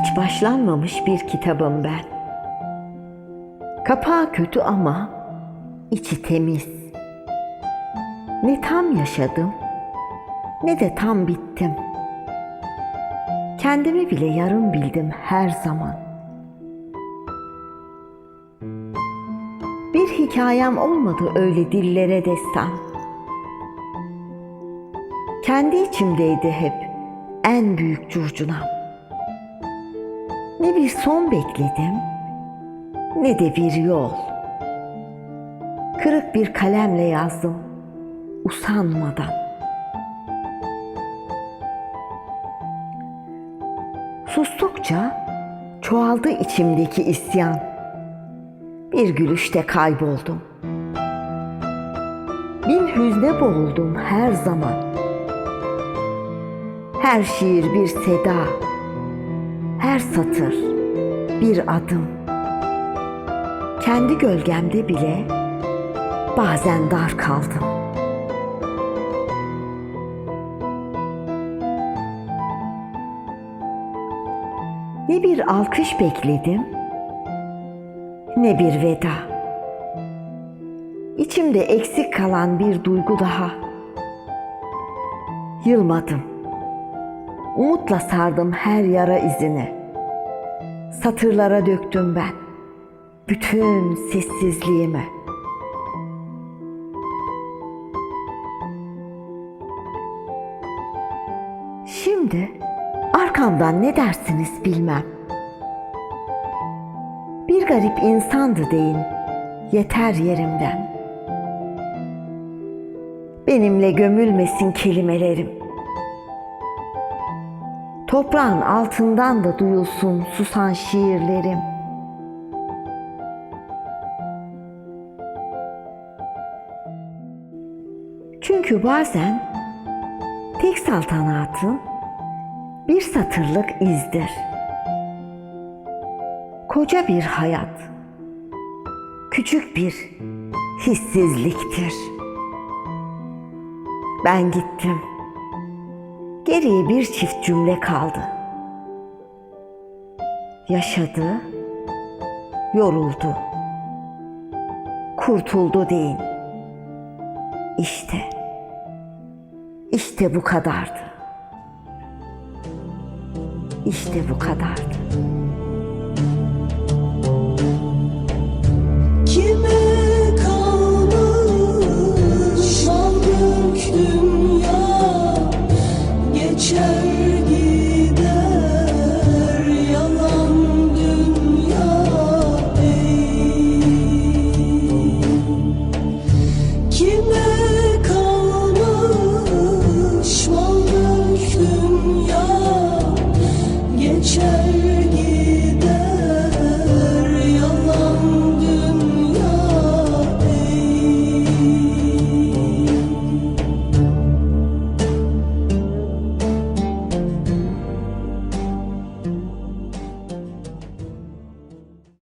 hiç başlanmamış bir kitabım ben. Kapağı kötü ama içi temiz. Ne tam yaşadım ne de tam bittim. Kendimi bile yarım bildim her zaman. Bir hikayem olmadı öyle dillere destan. Kendi içimdeydi hep en büyük curcunam. Ne bir son bekledim ne de bir yol. Kırık bir kalemle yazdım usanmadan. Sustukça çoğaldı içimdeki isyan. Bir gülüşte kayboldum. Bin hüzne boğuldum her zaman. Her şiir bir seda, satır bir adım. Kendi gölgemde bile bazen dar kaldım. Ne bir alkış bekledim, ne bir veda. İçimde eksik kalan bir duygu daha. Yılmadım. Umutla sardım her yara izini. Satırlara döktüm ben bütün sessizliğimi. Şimdi arkamdan ne dersiniz bilmem. Bir garip insandı deyin, yeter yerimden. Benimle gömülmesin kelimelerim. Toprağın altından da duyulsun susan şiirlerim. Çünkü bazen tek saltanatın bir satırlık izdir. Koca bir hayat, küçük bir hissizliktir. Ben gittim. Geriye bir çift cümle kaldı. Yaşadı, yoruldu, kurtuldu deyin. İşte, işte bu kadardı. İşte bu kadardı. Change.